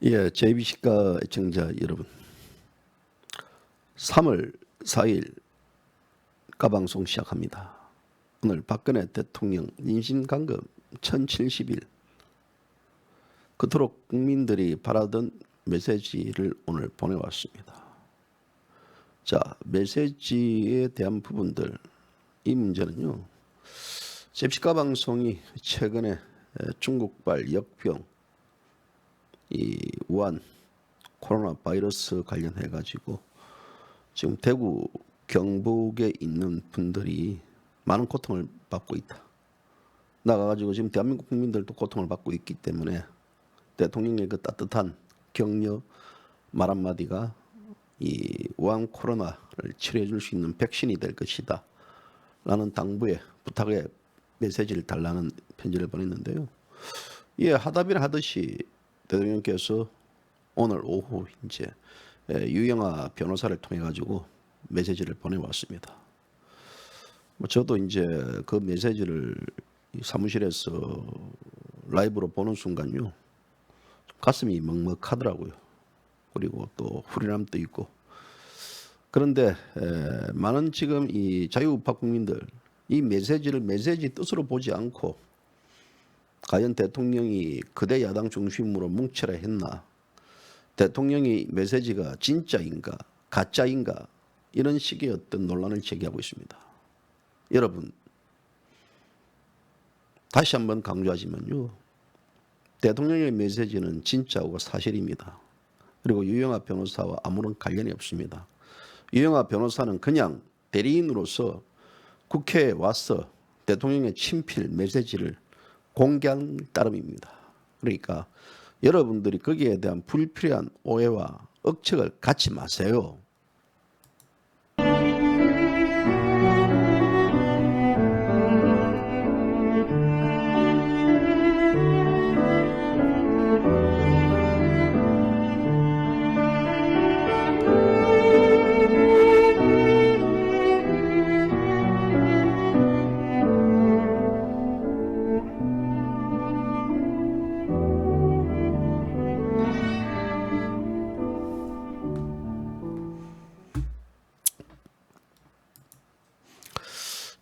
예, JBC가 애청자 여러분. 3월 4일 가방송 시작합니다. 오늘 박근혜 대통령 인신강금 1070일 그토록 국민들이 바라던 메시지를 오늘 보내왔습니다. 자, 메시지에 대한 부분들 이 문제는요. JBC가 방송이 최근에 에, 중국발 역병 이 우한 코로나 바이러스 관련해 가지고 지금 대구 경북에 있는 분들이 많은 고통을 받고 있다. 나가가지고 지금 대한민국 국민들도 고통을 받고 있기 때문에 대통령의 그 따뜻한 격려 말 한마디가 이 우한 코로나를 치료해 줄 수 있는 백신이 될 것이다. 라는 당부에 부탁에 메시지를 달라는 편지를 보냈는데요. 예, 하다비를 하듯이 대통령께서 오늘 오후 이제 예, 유영아 변호사를 통해 가지고 메시지를 보내왔습니다. 뭐 저도 이제 그 메시지를 이 사무실에서 라이브로 보는 순간요 가슴이 먹먹하더라고요. 그리고 또 후련함도 있고 그런데 에, 많은 지금 이 자유우파 국민들 이 메시지를 메시지 뜻으로 보지 않고 과연 대통령이 그대 야당 중심으로 뭉쳐라 했나? 대통령이 메시지가 진짜인가 가짜인가 이런 식의 어떤 논란을 제기하고 있습니다. 여러분 다시 한번 강조하지만요. 대통령의 메시지는 진짜고 사실입니다. 그리고 유영아 변호사와 아무런 관련이 없습니다. 유영아 변호사는 그냥 대리인으로서 국회에 와서 대통령의 친필 메시지를 공개한 따름입니다. 그러니까 여러분들이 거기에 대한 불필요한 오해와 억측을 갖지 마세요.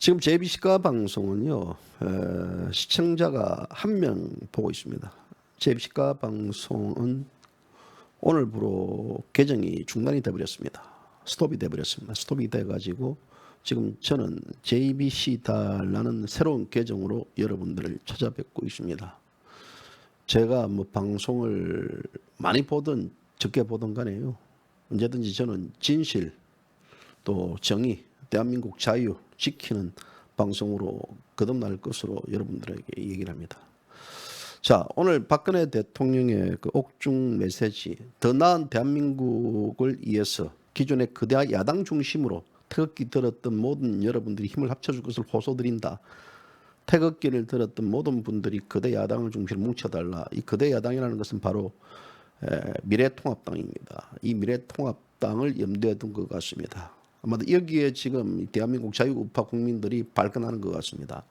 지금 JBC가 방송은요 에, 시청자가 한 명 보고 있습니다. JBC가 방송은 오늘부로 계정이 중단이 돼버렸습니다. 스톱이 돼버렸습니다. 스톱이 돼가지고 지금 저는 JBC다라는 새로운 계정으로 여러분들을 찾아뵙고 있습니다. 제가 뭐 방송을 많이 보든 적게 보든 간에요. 언제든지 저는 진실 또 정의, 대한민국 자유 지키는 방송으로 거듭날 것으로 여러분들에게 얘기를 합니다. 자, 오늘 박근혜 대통령의 그 옥중 메시지, 더 나은 대한민국을 위해서 기존의 그대 야당 중심으로 태극기 들었던 모든 여러분들이 힘을 합쳐줄 것을 호소드린다. 태극기를 들었던 모든 분들이 그대 야당을 중심으로 뭉쳐달라. 이 그대 야당이라는 것은 바로 에, 미래통합당입니다. 이 미래통합당을 염두에 둔 것 같습니다. 아마도 여기에 지금 대한민국 자유우파 국민들이 발끈하는 것 같습니다.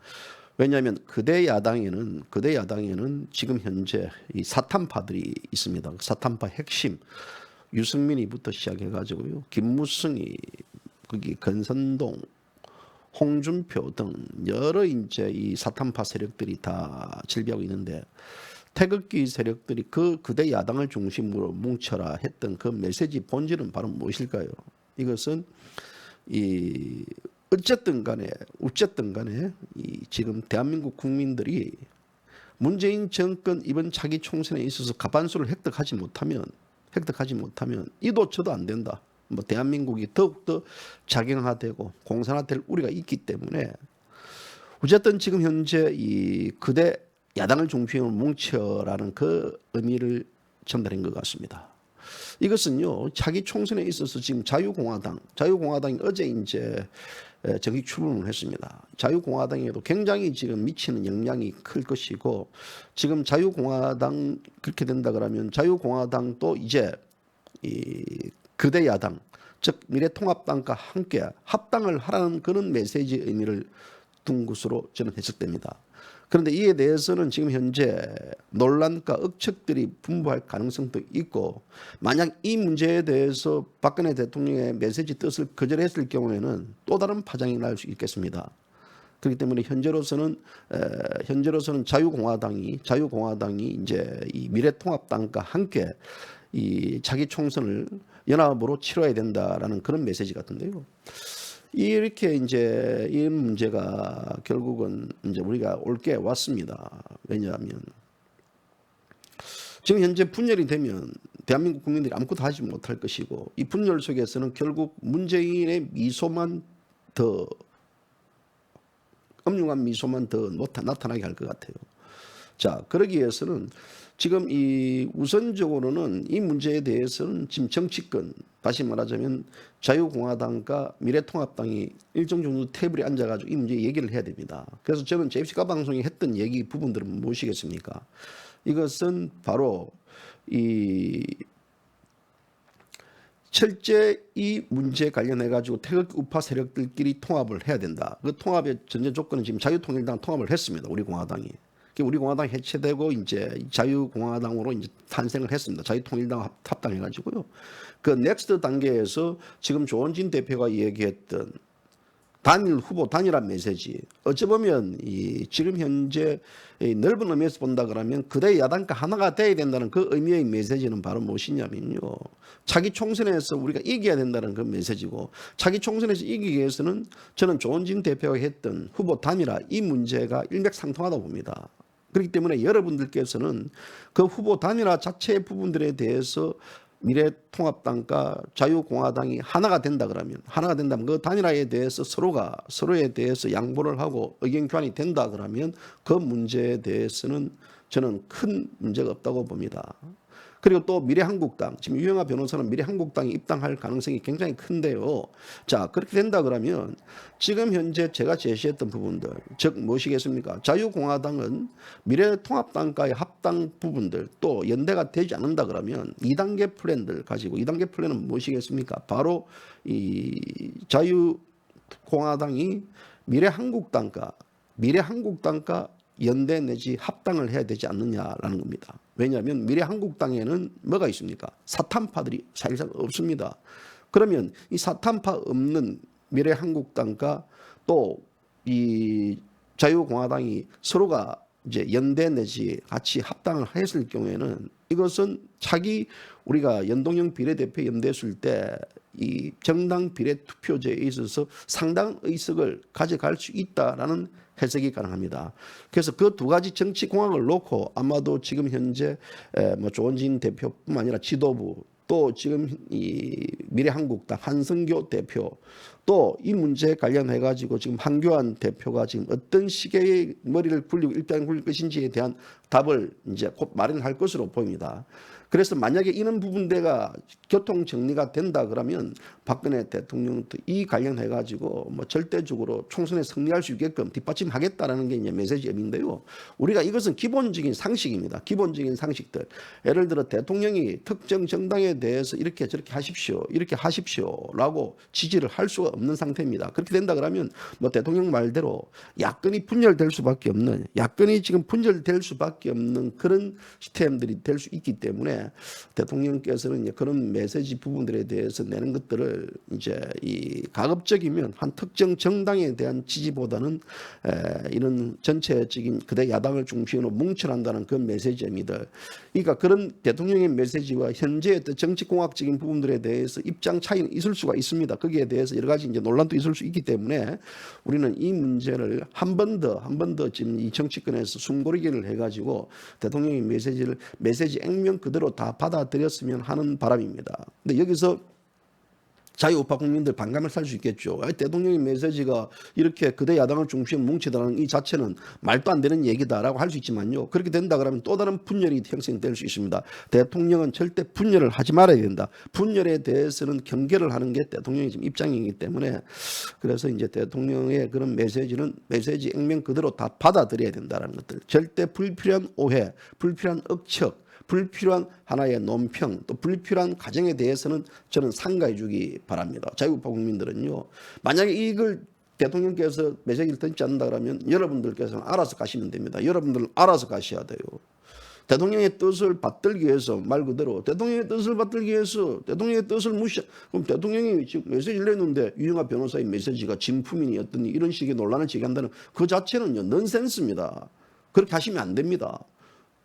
왜냐하면 그대 야당에는 그대 야당에는 지금 현재 이 사탄파들이 있습니다. 사탄파 핵심 유승민이부터 시작해가지고요, 김무성이 거기 건선동, 홍준표 등 여러 이제 이 사탄파 세력들이 다 질비하고 있는데 태극기 세력들이 그 그대 야당을 중심으로 뭉쳐라 했던 그 메시지 본질은 바로 무엇일까요? 이것은 이 어쨌든 간에 어쨌든 간에 이 지금 대한민국 국민들이 문재인 정권 이번 차기 총선에 있어서 가반수를 획득하지 못하면 획득하지 못하면 이도 저도 안 된다. 뭐 대한민국이 더욱더 자경화되고 공산화될 우리가 있기 때문에 어쨌든 지금 현재 이 그대 야당을 중심으로 뭉쳐라는 그 의미를 전달한 것 같습니다. 이것은요 차기 총선에 있어서 지금 자유공화당, 자유공화당이 어제 이제 에, 정식 출범을 했습니다. 자유공화당에도 굉장히 지금 미치는 영향이 클 것이고 지금 자유공화당 그렇게 된다 그러면 자유공화당도 이제 이 그대 야당 즉 미래통합당과 함께 합당을 하라는 그런 메시지 의미를 둔 것으로 저는 해석됩니다. 그런데 이에 대해서는 지금 현재 논란과 억측들이 분부할 가능성도 있고 만약 이 문제에 대해서 박근혜 대통령의 메시지 뜻을 거절했을 경우에는 또 다른 파장이 날 수 있겠습니다. 그렇기 때문에 현재로서는 에, 현재로서는 자유공화당이 자유공화당이 이제 이 미래통합당과 함께 이 자기 총선을 연합으로 치러야 된다라는 그런 메시지 같은데요. 이렇게 이제 이 문제가 결국은 이제 우리가 올게 왔습니다. 왜냐하면 지금 현재 분열이 되면 대한민국 국민들이 아무것도 하지 못할 것이고 이 분열 속에서는 결국 문재인의 미소만 더 엄중한 미소만 더 나타- 나타나게 할 것 같아요. 자, 그러기 위해서는 지금 이 우선적으로는 이 문제에 대해서는 지금 정치권 다시 말하자면 자유공화당과 미래통합당이 일정 정도 테이블에 앉아가지고 이 문제 얘기를 해야 됩니다. 그래서 저는 JBC가 방송에 했던 얘기 부분들은 무엇이겠습니까? 이것은 바로 이 철제 이 문제 관련해 가지고 태극 우파 세력들끼리 통합을 해야 된다. 그 통합의 전제 조건은 지금 자유통일당 통합을 했습니다. 우리 공화당이. 그 우리 공화당 해체되고 이제 자유공화당으로 이제 탄생을 했습니다. 자유통일당 합- 합당해 가지고요. 그 넥스트 단계에서 지금 조원진 대표가 얘기했던 단일 후보 단일한 메시지. 어찌 보면 이 지금 현재 이 넓은 의미에서 본다 그러면 그대 야당과 하나가 돼야 된다는 그 의미의 메시지는 바로 무엇이냐면요. 차기 총선에서 우리가 이겨야 된다는 그 메시지고 차기 총선에서 이기기 위해서는 저는 조원진 대표가 했던 후보 단일화 이 문제가 일맥상통하다 고 봅니다. 그렇기 때문에 여러분들께서는 그 후보 단일화 자체의 부분들에 대해서 미래통합당과 자유공화당이 하나가 된다 그러면 하나가 된다면 그 단일화에 대해서 서로가 서로에 대해서 양보를 하고 의견 교환이 된다 그러면 그 문제에 대해서는 저는 큰 문제가 없다고 봅니다. 그리고 또 미래한국당 지금 유영아 변호사는 미래한국당에 입당할 가능성이 굉장히 큰데요. 자 그렇게 된다 그러면 지금 현재 제가 제시했던 부분들 즉 무엇이겠습니까? 자유공화당은 미래통합당과의 합당 부분들 또 연대가 되지 않는다 그러면 2단계 플랜들 가지고 2단계 플랜은 무엇이겠습니까? 바로 이 자유공화당이 미래한국당과 미래한국당과 연대 내지 합당을 해야 되지 않느냐라는 겁니다. 왜냐하면 미래 한국당에는 뭐가 있습니까? 사탄파들이 사실상 없습니다. 그러면 이 사탄파 없는 미래 한국당과 또 이 자유공화당이 서로가 이제 연대 내지 같이 합당을 했을 경우에는 이것은 차기 우리가 연동형 비례대표 연대했을 때 이 정당 비례 투표제에 있어서 상당 의석을 가져갈 수 있다라는 해석이 가능합니다. 그래서 그 두 가지 정치 공학을 놓고 아마도 지금 현재 에, 뭐 조원진 대표뿐만 아니라 지도부 또 지금 이 미래한국당 한성교 대표 또 이 문제에 관련해 가지고 지금 한교안 대표가 지금 어떤 시계의 머리를 굴리고 일단 굴릴 것인지에 대한 답을 이제 곧 마련할 것으로 보입니다. 그래서 만약에 이런 부분대가 교통 정리가 된다 그러면 박근혜 대통령도 이 관련해 가지고 뭐 절대적으로 총선에 승리할 수 있게끔 뒷받침하겠다라는 게 이제 메시지인데요. 우리가 이것은 기본적인 상식입니다. 기본적인 상식들. 예를 들어 대통령이 특정 정당에 대해서 이렇게 저렇게 하십시오, 이렇게 하십시오라고 지지를 할 수가 없는 상태입니다. 그렇게 된다 그러면 뭐 대통령 말대로 야권이 분열될 수밖에 없는 야권이 지금 분열될 수밖에 없는 그런 시스템들이 될 수 있기 때문에 대통령께서는 이제 그런 메시지 부분들에 대해서 내는 것들을 이제 이 가급적이면 한 특정 정당에 대한 지지보다는 에, 이런 전체적인 그대 야당을 중심으로 뭉쳐난다는 그 메시지입니다. 그러니까 그런 대통령의 메시지와 현재의 정치공학적인 부분들에 대해서 입장 차이는 있을 수가 있습니다. 거기에 대해서 여러 가지 이제 논란도 있을 수 있기 때문에 우리는 이 문제를 한 번 더 한 번 더 지금 이 정치권에서 숨고르기를 해가지고 대통령의 메시지를 메시지 액면 그대로 다 받아들였으면 하는 바람입니다. 근데 여기서 자유우파 국민들 반감을 살 수 있겠죠. 대통령의 메시지가 이렇게 그대 야당을 중심 뭉치다는 이 자체는 말도 안 되는 얘기다라고 할 수 있지만요. 그렇게 된다 그러면 또 다른 분열이 형성될 수 있습니다. 대통령은 절대 분열을 하지 말아야 된다. 분열에 대해서는 경계를 하는 게 대통령의 지금 입장이기 때문에 그래서 이제 대통령의 그런 메시지는 메시지 액면 그대로 다 받아들여야 된다는 것들. 절대 불필요한 오해, 불필요한 억척, 불필요한 하나의 논평 또 불필요한 가정에 대해서는 저는 상가해 주기 바랍니다. 자유우파 국민들은요. 만약에 이걸 대통령께서 메시지를 던지 않는다 그러면 여러분들께서는 알아서 가시면 됩니다. 여러분들은 알아서 가셔야 돼요. 대통령의 뜻을 받들기 위해서 말 그대로 대통령의 뜻을 받들기 위해서 대통령의 뜻을 무시 그럼 대통령이 지금 메시지를 냈는데 유영아 변호사의 메시지가 진품이니 어떤 이런 식의 논란을 제기한다는 그 자체는요 넌센스입니다. 그렇게 하시면 안 됩니다.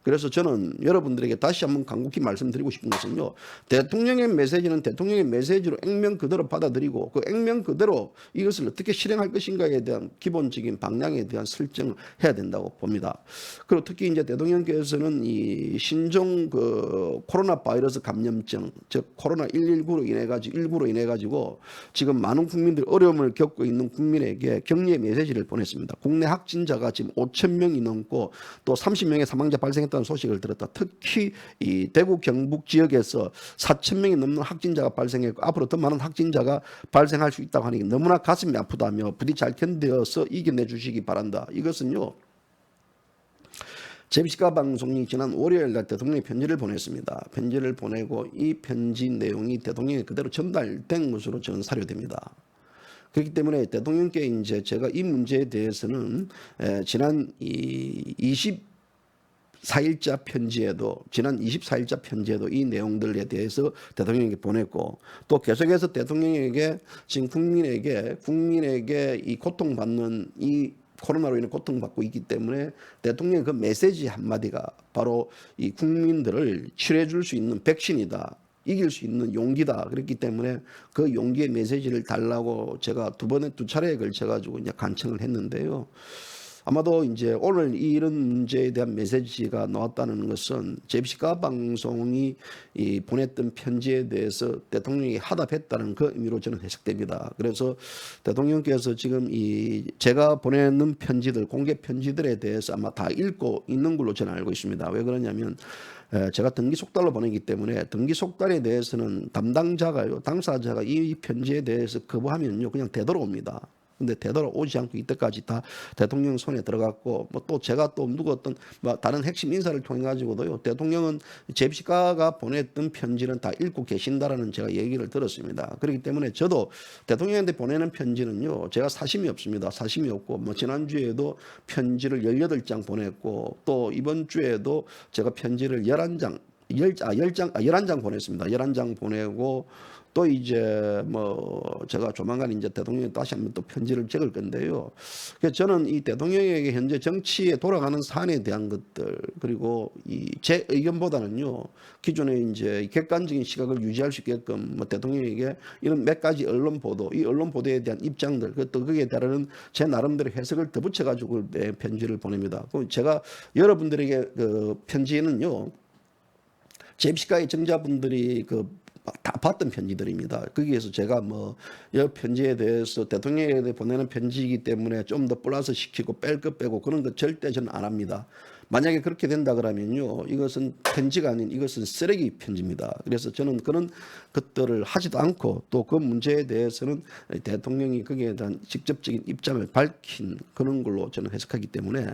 그래서 저는 여러분들에게 다시 한번 간곡히 말씀드리고 싶은 것은요. 대통령의 메시지는 대통령의 메시지로 액면 그대로 받아들이고 그 액면 그대로 이것을 어떻게 실행할 것인가에 대한 기본적인 방향에 대한 설정을 해야 된다고 봅니다. 그리고 특히 이제 대통령께서는 이 신종 그 코로나 바이러스 감염증 즉 코로나 119로 인해 가지고 19로 인해 가지고 지금 많은 국민들이 어려움을 겪고 있는 국민에게 격려의 메시지를 보냈습니다. 국내 확진자가 지금 5천 명이 넘고 또 30명의 사망자 발생했 다는 소식을 들었다. 특히 이 대구 경북 지역에서 4천 명이 넘는 확진자가 발생했고 앞으로 더 많은 확진자가 발생할 수 있다고 하니 너무나 가슴이 아프다며 부디 잘 견뎌서 이겨내 주시기 바란다. 이것은요. 제비시카 방송이 지난 월요일 날 대통령이 편지를 보냈습니다. 편지를 보내고 이 편지 내용이 대통령에 그대로 전달된 것으로 저는 사료됩니다. 그렇기 때문에 대통령께 이제 제가 이 문제에 대해서는 에, 지난 이 24일자 편지에도 지난 24일자 편지에도 이 내용들에 대해서 대통령에게 보냈고 또 계속해서 대통령에게 지금 국민에게 국민에게 이 고통받는 이 코로나로 인해 고통받고 있기 때문에 대통령의 그 메시지 한마디가 바로 이 국민들을 치료해 줄 수 있는 백신이다. 이길 수 있는 용기다. 그렇기 때문에 그 용기의 메시지를 달라고 제가 두 번에 두 차례에 걸쳐 가지고 이제 간청을 했는데요. 아마도 이제 오늘 이런 문제에 대한 메시지가 나왔다는 것은 제비시카 방송이 이 보냈던 편지에 대해서 대통령이 하답했다는 그 의미로 저는 해석됩니다. 그래서 대통령께서 지금 이 제가 보내는 편지들 공개 편지들에 대해서 아마 다 읽고 있는 걸로 저는 알고 있습니다. 왜 그러냐면 에, 제가 등기 속달로 보내기 때문에 등기 속달에 대해서는 담당자가요 당사자가 이 편지에 대해서 거부하면요 그냥 되돌아옵니다. 근데 되돌아오지 않고 이때까지 다 대통령 손에 들어갔고 뭐 또 제가 또 누구 어떤 뭐 다른 핵심 인사를 통해 가지고도요 대통령은 제비시카가 보냈던 편지는 다 읽고 계신다라는 제가 얘기를 들었습니다. 그렇기 때문에 저도 대통령한테 보내는 편지는요 제가 사심이 없습니다. 사심이 없고 뭐 지난주에도 편지를 18장 보냈고 또 이번 주에도 제가 편지를 11장 열, 아, 열 장, 아, 열한 장 보냈습니다. 열한 장 보내고 또 이제 뭐 제가 조만간 이제 대통령이 다시 한번 또 편지를 적을 건데요. 그래서 저는 이 대통령에게 현재 정치에 돌아가는 사안에 대한 것들 그리고 이 제 의견보다는요 기존에 이제 객관적인 시각을 유지할 수 있게끔 뭐 대통령에게 이런 몇 가지 언론 보도 이 언론 보도에 대한 입장들 그또 거기에 따르는 제 나름대로 해석을 덧붙여 가지고 편지를 보냅니다. 그럼 제가 여러분들에게 그 편지는요. 제입시카의 정자분들이 그 다 봤던 편지들입니다. 거기에서 제가 뭐이 편지에 대해서 대통령에게 보내는 편지이기 때문에 좀 더 플러스 시키고 뺄 것 빼고 그런 거 절대 저는 안 합니다. 만약에 그렇게 된다 그러면요, 이것은 편지가 아닌 이것은 쓰레기 편지입니다. 그래서 저는 그런 것들을 하지도 않고 또 그 문제에 대해서는 대통령이 거기에 대한 직접적인 입장을 밝힌 그런 걸로 저는 해석하기 때문에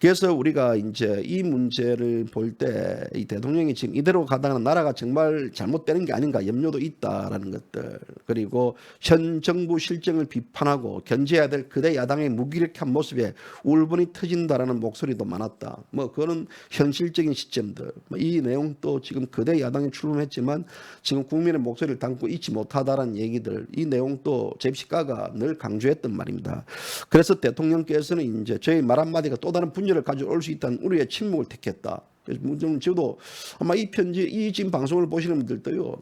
그래서 우리가 이제 이 문제를 볼 때 이 대통령이 지금 이대로 가다가 나라가 정말 잘못되는 게 아닌가 염려도 있다라는 것들 그리고 현 정부 실정을 비판하고 견제해야 될 그대 야당의 무기력한 모습에 울분이 터진다라는 목소리도 많았다. 뭐 그거는 현실적인 시점들. 뭐이 내용도 지금 그대 야당이 출범했지만 지금 국민의 목소리를 담고 있지 못하다라는 얘기들. 이 내용도 제시카가 늘 강조했던 말입니다. 그래서 대통령께서는 이제 저희 말 한마디가 또 다른 분열을 가져올 수 있다는 우리의 침묵을 택했다. 좀 저도 아마 이 편지 이 지금 방송을 보시는 분들도요.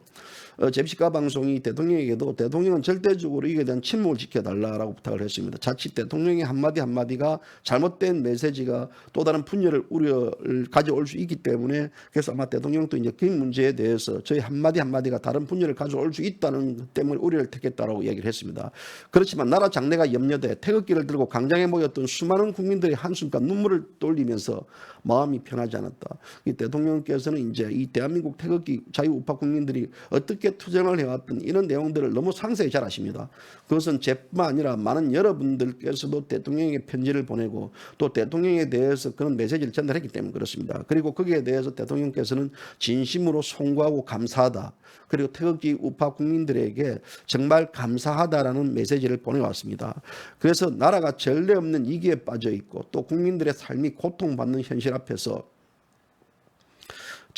어, 제시카 방송이 대통령에게도 대통령은 절대적으로 이에 대한 침묵을 지켜달라라고 부탁을 했습니다. 자칫 대통령의 한마디 한마디가 잘못된 메시지가 또 다른 분열을 우려를 가져올 수 있기 때문에 그래서 아마 대통령도 이제 그 문제에 대해서 저희 한마디 한마디가 다른 분열을 가져올 수 있다는 것 때문에 우려를 택했다라고 얘기를 했습니다. 그렇지만 나라 장래가 염려돼 태극기를 들고 광장에 모였던 수많은 국민들의 한숨과 눈물을 돌리면서 마음이 편하지 않았다. 이 대통령께서는 이제 이 대한민국 태극기 자유우파 국민들이 어떻게 어떻게 투쟁을 해왔던 이런 내용들을 너무 상세히 잘 아십니다. 그것은 제뿐만 아니라 많은 여러분들께서도 대통령에게 편지를 보내고 또 대통령에 대해서 그런 메시지를 전달했기 때문에 그렇습니다. 그리고 거기에 대해서 대통령께서는 진심으로 송구하고 감사하다. 그리고 태극기 우파 국민들에게 정말 감사하다라는 메시지를 보내왔습니다. 그래서 나라가 전례 없는 위기에 빠져 있고 또 국민들의 삶이 고통받는 현실 앞에서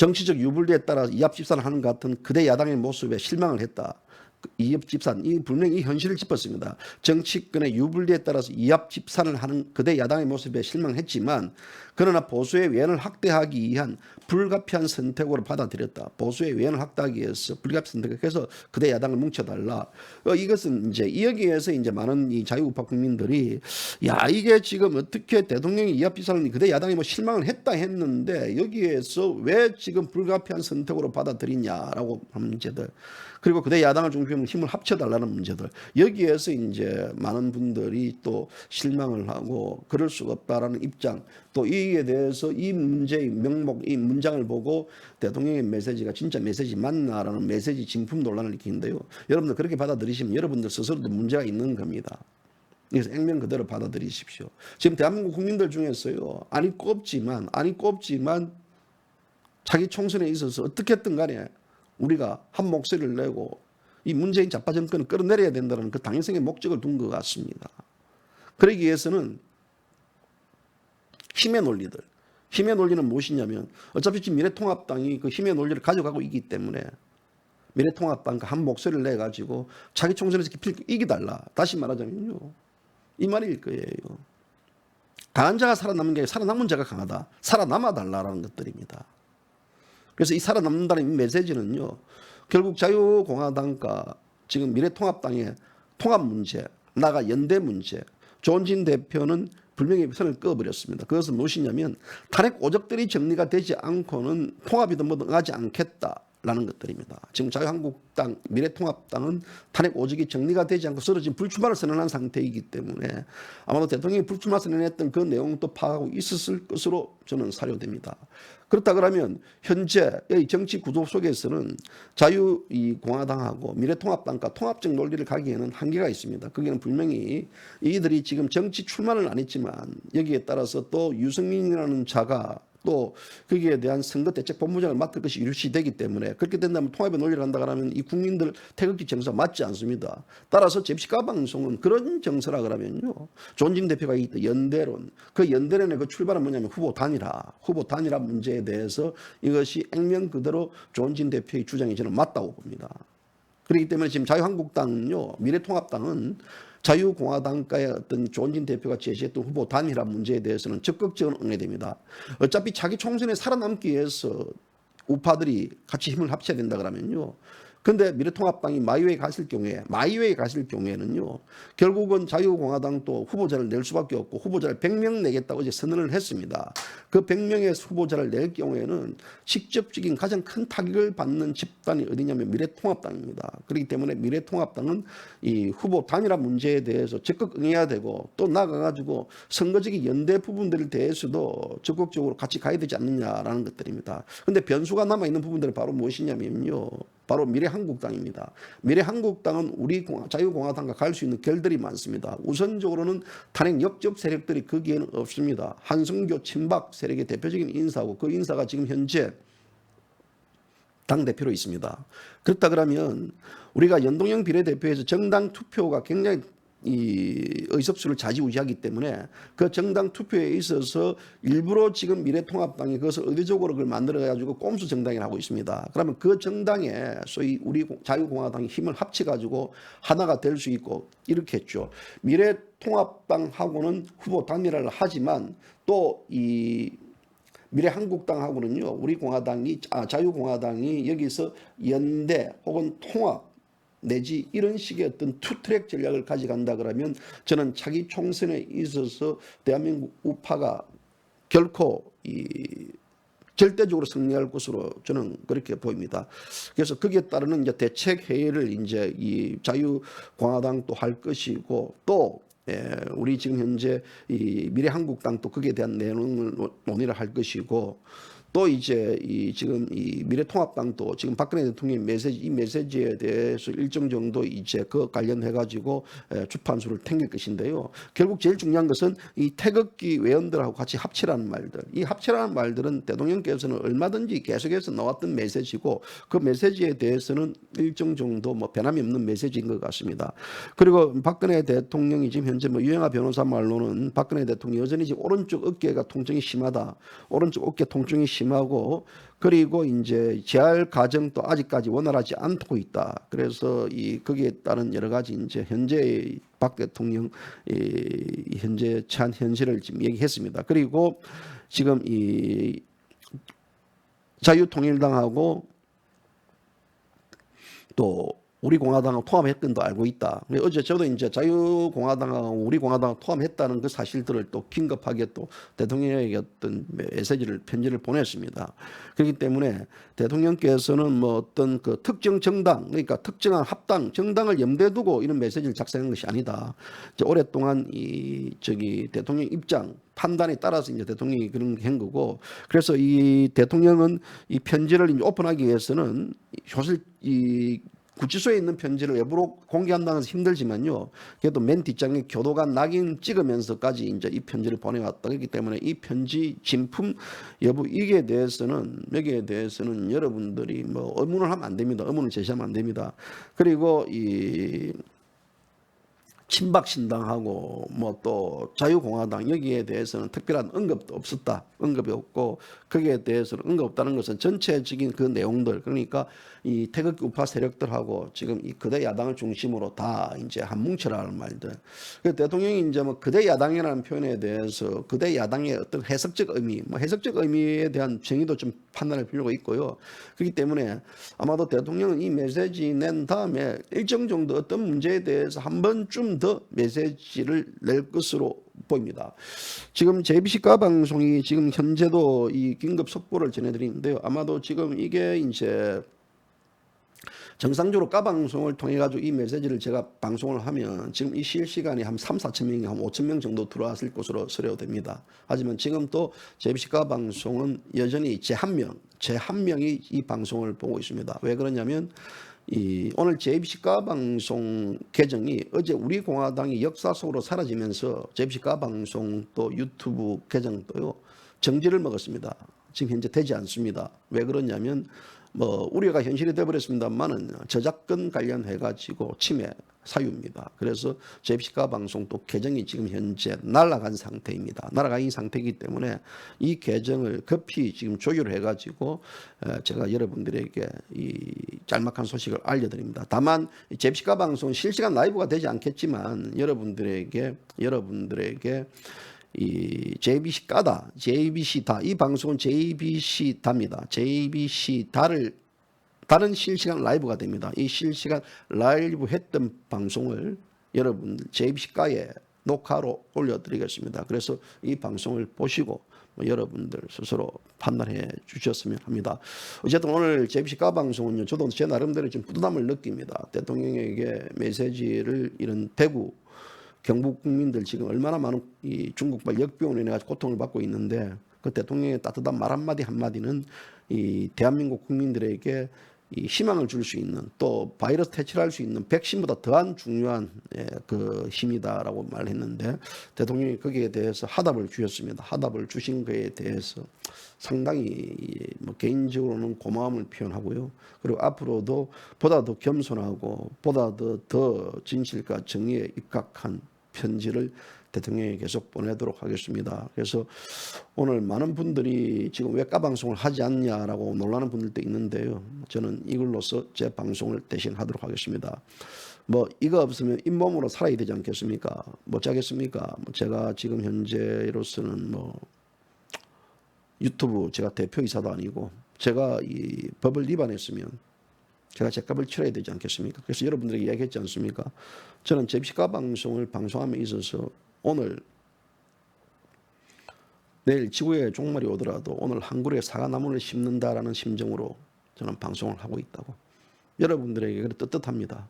정치적 유불리에 따라 이합집산을 하는 것 같은 그대 야당의 모습에 실망을 했다. 그 이합 집산, 이 분명히 이 현실을 짚었습니다. 정치권의 유불리에 따라서 이합 집산을 하는 그대 야당의 모습에 실망했지만 그러나 보수의 외연을 확대하기 위한 불가피한 선택으로 받아들였다. 보수의 외연을 확대하기 위해서 불가피한 선택. 그래서 그대 야당을 뭉쳐달라. 어, 이것은 이제 여기에서 이제 많은 이 자유우파 국민들이 야 이게 지금 어떻게 대통령이 이합 집산을 그대 야당이 뭐 실망을 했다 했는데 여기에서 왜 지금 불가피한 선택으로 받아들이냐라고 하는 문제들. 그리고 그대 야당을 중심으로 힘을 합쳐달라는 문제들 여기에서 이제 많은 분들이 또 실망을 하고 그럴 수가 없다라는 입장 또 이에 대해서 이 문제의 명목 이 문장을 보고 대통령의 메시지가 진짜 메시지 맞나라는 메시지 진품 논란을 일으키는데요 여러분들 그렇게 받아들이시면 여러분들 스스로도 문제가 있는 겁니다. 그래서 액면 그대로 받아들이십시오. 지금 대한민국 국민들 중에서요 아니 꼽지만 아니 꼽지만 자기 총선에 있어서 어떻게든 간에 우리가 한 목소리를 내고 이 문재인 좌파 정권을 끌어내려야 된다는 그 당위성의 목적을 둔 것 같습니다. 그러기 위해서는 힘의 논리들. 힘의 논리는 무엇이냐면 어차피 지금 미래통합당이 그 힘의 논리를 가져가고 있기 때문에 미래통합당과 한 목소리를 내 가지고 자기 총선에서 이기달라. 다시 말하자면요. 이 말일 거예요. 강한 자가 살아남는 게 살아남은 자가 강하다. 살아남아 달라라는 것들입니다. 그래서 이 살아남는다는 이 메시지는요. 결국 자유공화당과 지금 미래통합당의 통합 문제, 나가 연대 문제, 조은진 대표는 분명히 선을 꺼버렸습니다. 그것은 무엇이냐면 탄핵 오적들이 정리가 되지 않고는 통합이든 뭐든 응하지 않겠다 라는 것들입니다. 지금 자유한국당, 미래통합당은 탄핵 오적이 정리가 되지 않고 지금 불출마를 선언한 상태이기 때문에 아마도 대통령이 불출마 선언했던 그 내용도 파악하고 있었을 것으로 저는 사료됩니다. 그렇다 그러면 현재의 정치 구도 속에서는 자유 이 공화당하고 미래통합당과 통합적 논리를 가기에는 한계가 있습니다. 거기는 분명히 이들이 지금 정치 출마는 안 했지만 여기에 따라서 또 유승민이라는 자가 또 거기에 대한 선거 대책 본부장을 맡을 것이 유시되기 때문에 그렇게 된다면 통합의 논리를 한다 그러면 이 국민들 태극기 정서 맞지 않습니다. 따라서 집시가 방송은 그런 정서라 그러면요. 존진 대표가 있다 연대론 그 연대론의 그 출발은 뭐냐면 후보 단일화 후보 단일화 문제에 대해서 이것이 액면 그대로 존진 대표의 주장이 저는 맞다고 봅니다. 그렇기 때문에 지금 자유한국당은요 미래통합당은 자유공화당과의 어떤 조은진 대표가 제시했던 후보 단일화 문제에 대해서는 적극적으로 응해됩니다. 어차피 자기 총선에 살아남기 위해서 우파들이 같이 힘을 합쳐야 된다 그러면요. 근데 미래통합당이 마이웨이 갔을 경우에 마이웨이 갔을 경우에는요. 결국은 자유공화당도 후보자를 낼 수밖에 없고 후보자를 100명 내겠다고 이제 선언을 했습니다. 그 100명의 후보자를 낼 경우에는 직접적인 가장 큰 타격을 받는 집단이 어디냐면 미래통합당입니다. 그렇기 때문에 미래통합당은 이 후보 단일화 문제에 대해서 적극 응해야 되고 또 나가가지고 선거적인 연대 부분들에 대해서도 적극적으로 같이 가야 되지 않느냐라는 것들입니다. 근데 변수가 남아 있는 부분들은 바로 무엇이냐면요. 바로 미래한국당입니다. 미래한국당은 우리 자유공화당과 갈 수 있는 결들이 많습니다. 우선적으로는 탄핵 역적 세력들이 거기에는 없습니다. 한성교 친박 세력의 대표적인 인사고 그 인사가 지금 현재 당 대표로 있습니다. 그렇다 그러면 우리가 연동형 비례대표에서 정당 투표가 굉장히 이 의석수를 좌지우지하기 때문에 그 정당 투표에 있어서 일부러 지금 미래통합당이 그것을 의도적으로 그걸 만들어 가지고 꼼수 정당이라고 하고 있습니다. 그러면 그 정당에 소위 우리 자유공화당이 힘을 합쳐 가지고 하나가 될 수 있고 이렇게 했죠. 미래통합당하고는 후보 단일화를 하지만 또이 미래한국당하고는요. 우리 공화당이 아 자유공화당이 여기서 연대 혹은 통합 내지 이런 식의 어떤 투트랙 전략을 가져간다 그러면 저는 차기 총선에 있어서 대한민국 우파가 결코 이 절대적으로 승리할 것으로 저는 그렇게 보입니다. 그래서 거기에 따르는 이제 대책 회의를 이제 이 자유공화당도 할 것이고 또 예, 우리 지금 현재 이 미래한국당도 거기에 대한 내용을 논의를 할 것이고 또 이제 이 지금 이 미래통합당도 지금 박근혜 대통령 메시지 이 메시지에 대해서 일정 정도 이제 그 관련해 가지고 주판수를 탱길 것인데요. 결국 제일 중요한 것은 이 태극기 외연들하고 같이 합치라는 말들. 이 합치라는 말들은 대통령께서는 얼마든지 계속해서 나왔던 메시지고 그 메시지에 대해서는 일정 정도 뭐 변함이 없는 메시지인 것 같습니다. 그리고 박근혜 대통령이 지금 현재 뭐 유영아 변호사 말로는 박근혜 대통령 여전히 지금 오른쪽 어깨가 통증이 심하다. 오른쪽 어깨 통증이 심하 고 그리고 이제 재활 과정도 아직까지 원활하지 않고 있다. 그래서 이 거기에 따른 여러 가지 이제 현재 박 대통령 이 현재 처한 현실을 지금 얘기했습니다. 그리고 지금 이 자유통일당하고 또 우리 공화당하고 통합했건도 알고 있다. 어제 저도 이제 자유공화당하고 우리 공화당 통합했다는 그 사실들을 또 긴급하게 또 대통령에게 어떤 메시지를 편지를 보냈습니다. 그렇기 때문에 대통령께서는 뭐 어떤 그 특정 정당 그러니까 특정한 합당 정당을 염두에 두고 이런 메시지를 작성한 것이 아니다. 오랫동안 이 저기 대통령 입장 판단에 따라서 이제 대통령이 그런 한 거고 그래서 이 대통령은 이 편지를 이제 오픈하기 위해서는 사실 이 구치소에 있는 편지를 외부로 공개한다는 것은 힘들지만요. 그래도 맨 뒷장에 교도관 낙인 찍으면서까지 이제 이 편지를 보내왔다. 그렇기 때문에 이 편지 진품 여부 이게 대해서는 여기에 대해서는 여러분들이 뭐 의문을 하면 안 됩니다. 의문을 제시하면 안 됩니다. 그리고 이 친박신당하고 뭐 또 자유공화당 여기에 대해서는 특별한 언급도 없었다. 언급이 없고 거기에 대해서는 언급 없다는 것은 전체적인 그 내용들 그러니까 이 태극기 우파 세력들하고 지금 이 거대 야당을 중심으로 다 이제 한 뭉쳐라는 말들. 그 대통령이 이제 뭐 거대 야당이라는 표현에 대해서 거대 야당의 어떤 해석적 의미, 뭐 해석적 의미에 대한 정의도 좀 판단할 필요가 있고요. 그렇기 때문에 아마도 대통령은 이 메시지 낸 다음에 일정 정도 어떤 문제에 대해서 한 번쯤 더 메시지를 낼 것으로 보입니다. 지금 JBC 가 방송이 지금 현재도 이 긴급 속보를 전해드리는데요. 아마도 지금 이게 이제 정상적으로 까 방송을 통해 가지고 이 메시지를 제가 방송을 하면 지금 이 실시간에 한 3, 4천 명이 한 5천 명 정도 들어왔을 것으로 서려됩니다. 하지만 지금 또 JBC 까 방송은 여전히 제 한 명, 제 한 명이 이 방송을 보고 있습니다. 왜 그러냐면 이 오늘 JBC 가 방송 계정이 어제 우리 공화당이 역사 속으로 사라지면서 JBC 가 방송 또 유튜브 계정도요 정지를 먹었습니다. 지금 현재 되지 않습니다. 왜 그러냐면 뭐 우려가 현실이 되어버렸습니다만은 저작권 관련 해 가지고 침해 사유입니다. 그래서 제비시카 방송도 계정이 지금 현재 날아간 상태입니다. 날아간 상태이기 때문에 이 계정을 급히 지금 조율해 가지고 제가 여러분들에게 이 짤막한 소식을 알려드립니다. 다만 제비시카 방송 실시간 라이브가 되지 않겠지만 여러분들에게 여러분들에게 이 JBC 까다, JBC 다. 이 방송은 JBC 다입니다. JBC 다를 다른 실시간 라이브가 됩니다. 이 실시간 라이브 했던 방송을 여러분들 JBC 가에 녹화로 올려드리겠습니다. 그래서 이 방송을 보시고 뭐 여러분들 스스로 판단해 주셨으면 합니다. 어쨌든 오늘 JBC 가 방송은요, 저도 제 나름대로 좀 부담을 느낍니다. 대통령에게 메시지를 이런 대구 경북 국민들 지금 얼마나 많은 이 중국발 역병으로 인해 가지고 고통을 받고 있는데 그 대통령의 따뜻한 말 한마디 한마디는 이 대한민국 국민들에게 이 희망을 줄 수 있는 또 바이러스 퇴치할 수 있는 백신보다 더한 중요한 예, 그 힘이다라고 말했는데 대통령이 거기에 대해서 하답을 주셨습니다. 하답을 주신 거에 대해서 상당히 뭐 개인적으로는 고마움을 표현하고요. 그리고 앞으로도 보다 더 겸손하고 보다 더, 더 진실과 정의에 입각한 편지를 대통령에 계속 보내도록 하겠습니다. 그래서 오늘 많은 분들이 지금 왜 까방송을 하지 않냐라고 놀라는 분들도 있는데요. 저는 이걸로서 제 방송을 대신 하도록 하겠습니다. 뭐 이거 없으면 잇몸으로 살아야 되지 않겠습니까? 못 자겠습니까? 뭐 제가 지금 현재로서는 뭐 유튜브 제가 대표이사도 아니고 제가 이 법을 위반했으면 제가 제 값을 치러야 되지 않겠습니까? 그래서 여러분들에게 이야기했지 않습니까? 저는 제비시가 방송을 방송함에 있어서 오늘 내일 지구에 종말이 오더라도 오늘 한 그루의 사과나무를 심는다라는 심정으로 저는 방송을 하고 있다고. 여러분들에게 그래 뜻뜻합니다.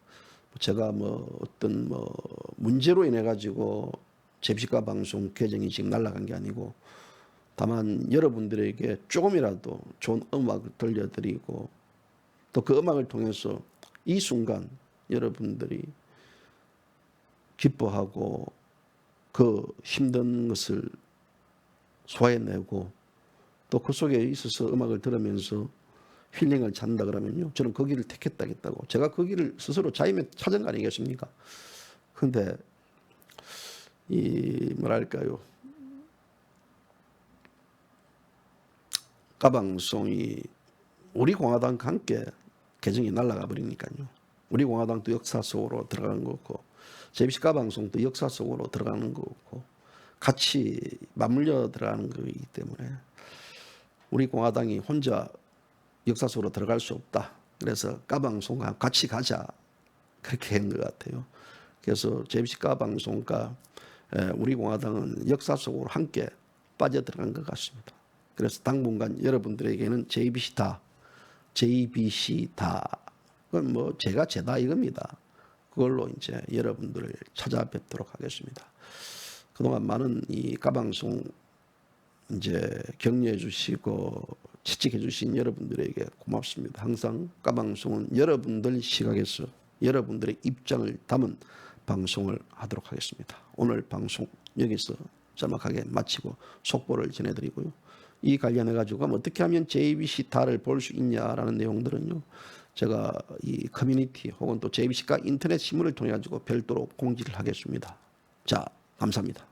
제가 뭐 어떤 뭐 문제로 인해 가지고 제비시가 방송 계정이 지금 날아간 게 아니고 다만 여러분들에게 조금이라도 좋은 음악을 들려드리고 또 그 음악을 통해서 이 순간 여러분들이 기뻐하고 그 힘든 것을 소화해내고 또 그 속에 있어서 음악을 들으면서 힐링을 찾는다 그러면요. 저는 그 길을 택했다겠다고. 제가 그 길을 스스로 자임에 찾은 거 아니겠습니까? 근데 이 뭐랄까요. 까방송이 우리 공화당과 함께 개정이 날아가 버리니까요. 우리 공화당도 역사 속으로 들어가는 거고 제비시카 방송도 역사 속으로 들어가는 거고 같이 맞물려 들어가는 거이기 때문에 우리 공화당이 혼자 역사 속으로 들어갈 수 없다. 그래서 까방송과 같이 가자 그렇게 한 것 같아요. 그래서 제비시카 방송과 에, 우리 공화당은 역사 속으로 함께 빠져 들어간 것 같습니다. 그래서 당분간 여러분들에게는 JBC 다, JBC 다, 그건 뭐 제가 제다 이겁니다. 그걸로 이제 여러분들을 찾아뵙도록 하겠습니다. 그동안 많은 이 까방송 이제 격려해 주시고 채찍해 주신 여러분들에게 고맙습니다. 항상 까방송은 여러분들 시각에서 여러분들의 입장을 담은 방송을 하도록 하겠습니다. 오늘 방송 여기서 짤막하게 마치고 속보를 전해드리고요. 이 관련해 가지고 어떻게 하면 JBC 다를 볼 수 있냐라는 내용들은요. 제가 이 커뮤니티 혹은 또 JBC가 인터넷 신문을 통해 가지고 별도로 공지를 하겠습니다. 자, 감사합니다.